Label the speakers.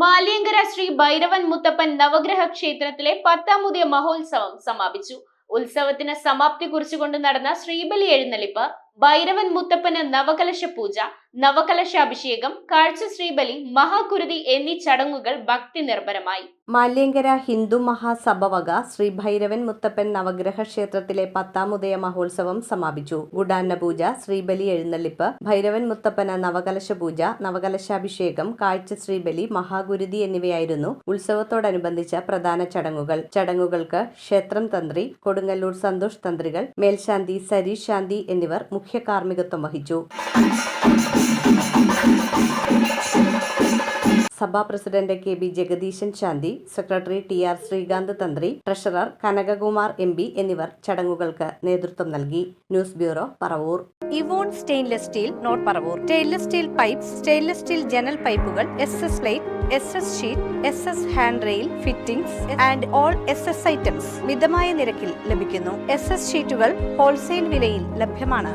Speaker 1: മാലിയങ്കര ശ്രീ ഭൈരവൻ മുത്തപ്പൻ നവഗ്രഹ ക്ഷേത്രത്തിലെ പത്താമുതിയ മഹോത്സവം സമാപിച്ചു. ഉത്സവത്തിന് സമാപ്തി കുറിച്ചുകൊണ്ട് നടന്ന ശ്രീബലി എഴുന്നള്ളിപ്പ് ഭൈരവൻ മുത്തപ്പന് നവകലശ പൂജ നവകലശ അഭിഷേകം കാഴ്ച ശ്രീബലി മഹാകുരുതി എന്നീ ചടങ്ങുകൾ ഭക്തി നിർഭരമായി.
Speaker 2: മാല്യങ്കര ഹിന്ദു മഹാസഭ വക ശ്രീ ഭൈരവൻ മുത്തപ്പൻ നവഗ്രഹ ക്ഷേത്രത്തിലെ പത്താമുദയ മഹോത്സവം സമാപിച്ചു. ഗുഡാന്ന പൂജ ശ്രീബലി എഴുന്നള്ളിപ്പ് ഭൈരവൻ മുത്തപ്പന നവകലശ പൂജ നവകലശാഭിഷേകം കാഴ്ച ശ്രീബലി മഹാഗുരുതി എന്നിവയായിരുന്നു ഉത്സവത്തോടനുബന്ധിച്ച പ്രധാന ചടങ്ങുകൾ. ചടങ്ങുകൾക്ക് ക്ഷേത്രം തന്ത്രി കൊടുങ്ങല്ലൂർ സന്തോഷ് തന്ത്രികൾ മേൽശാന്തി സരീഷ് ശാന്തി എന്നിവർ മുഖ്യ കാർമ്മികത്വം വഹിച്ചു. സഭാ പ്രസിഡന്റ് കെ ബി ജഗദീശൻ ശാന്തി സെക്രട്ടറി ടി ആർ ശ്രീകാന്ത് തന്ത്രി ട്രഷറർ കനകകുമാർ എം പി എന്നിവർ ചടങ്ങുകൾക്ക് നേതൃത്വം നൽകി. News bureau Paravur.
Speaker 3: ഇവോൺ stainless steel not Paravur. Stainless steel pipes stainless steel ജനൽ പൈപ്പുകൾ S S plate S S sheet S S hand rail fittings and all S S items മിതമായ നിരക്കിൽ ലഭിക്കുന്നു. S S ഷീറ്റുകൾ ഹോൾസെയിൽ വിലയിൽ ലഭ്യമാണ്.